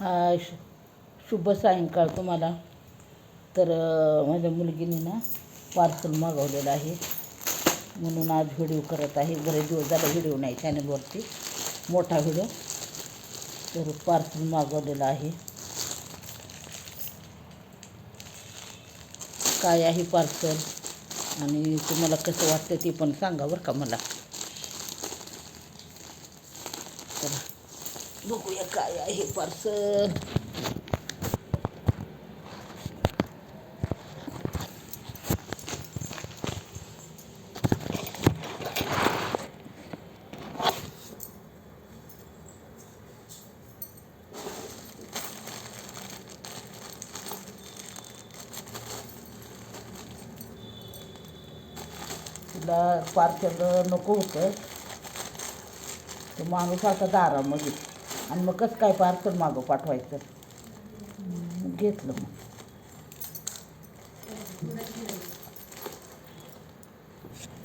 हा शु शुभ सायंकाळ तुम्हाला. तर माझ्या मुलगीने ना पार्सल मागवलेलं आहे. म्हणून आज व्हिडिओ करत आहे. बरेच दिवस झाला व्हिडिओ नाही चॅनलवरती. मोठा व्हिडिओ. तर पार्सल मागवलेलं आहे. काय आहे पार्सल? आणि तुम्हाला कसं वाटतं ते पण सांगा बरं का मला. चला बघूया काय आहे पार्सल तिला पार्सल नको होतं. तो माणूस आता दारामध्ये. आणि मग कसं काय पार्सल मागं पाठवायचं? घेतलं मग.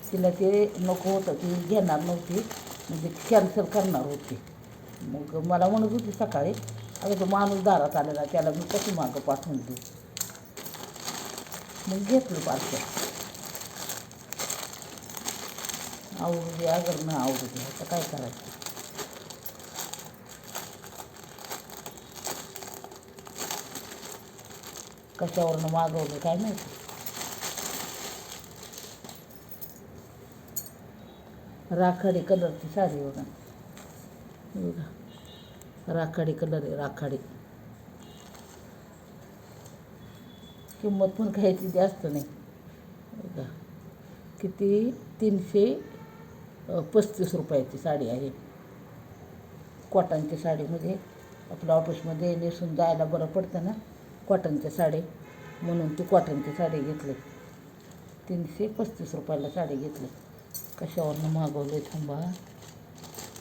तिला ते नको होतं ती घेणार नव्हती. म्हणजे कॅन्सल करणार होती. मग मला म्हणत होती सकाळी अगं तो माणूस दारात आलेला त्याला मी कशी मागं पाठवून देऊ? मग घेतलं पार्सल आवडू दे अगर ना आवडू दे आता काय करायचं? कशावरनं मागवलं काय माहिती? राखाडी कलरची साडी बघा. बघा. राखाडी कलर आहे राखाडी. किंमत पण खायची जास्त नाही. बघा. किती? तीनशे पस्तीस रुपयाची साडी आहे. कॉटनची साडी म्हणजे आपल्या ऑफिसमध्ये नेसून जायला बरं पडतं ना? कॉटनच्या साड्या म्हणून ती कॉटनची साडी घेतली. तीनशे पस्तीस रुपयाला साडी घेतली. कशावरनं मागवलं थांबा.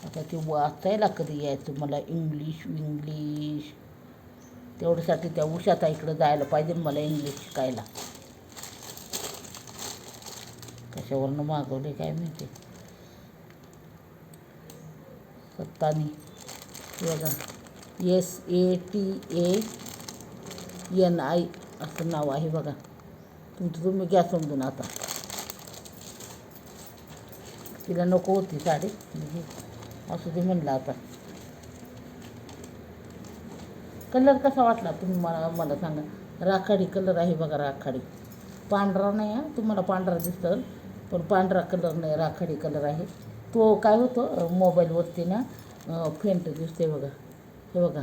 आता ते वाचायला कधी यायचं? मला इंग्लिश इंग्लिश तेवढ्यासाठी त्या उशाता इकडं जायला पाहिजे मला इंग्लिश शिकायला. कशावरनं मागवले काय माहिती? सत्तानी. बघा. S A T A N I असं नाव आहे बघा. तुमचं तुम्ही घ्या समजून आता. तिला नको होती साडी. असं ते म्हणलं आता. कलर कसा वाटला तुम्ही मला मला सांगा. राखाडी कलर आहे बघा राखाडी. पांढरा नाही हा तुम्हाला पांढरा दिसतं पण पांढरा कलर नाही राखाडी कलर आहे. तो काय होतो मोबाईलवरती ना फेंट दिसते बघा. हे बघा.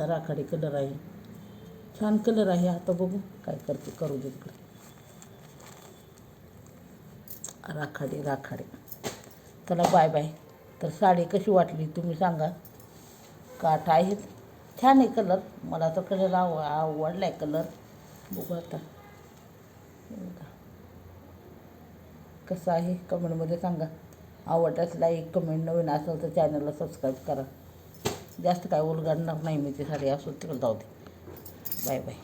असा राखाडी कलर आहे. छान कलर आहे. आता बघू काय करते करू दे इकडे. राखाडी राखाडी. चला बाय बाय. तर साडी कशी वाटली तुम्ही सांगा. काठ आहेत. छान आहे कलर. मला तर कलर आव आवडला आहे कलर. बघू आता. कसं आहे? कमेंटमध्ये सांगा. आवडल्यास लाईक कमेंट नवीन असेल तर चॅनलला सबस्क्राईब करा. जास्त काय उलगडणार नाही मी ते साडी असो तिकडे जाऊ दे. Bye bye.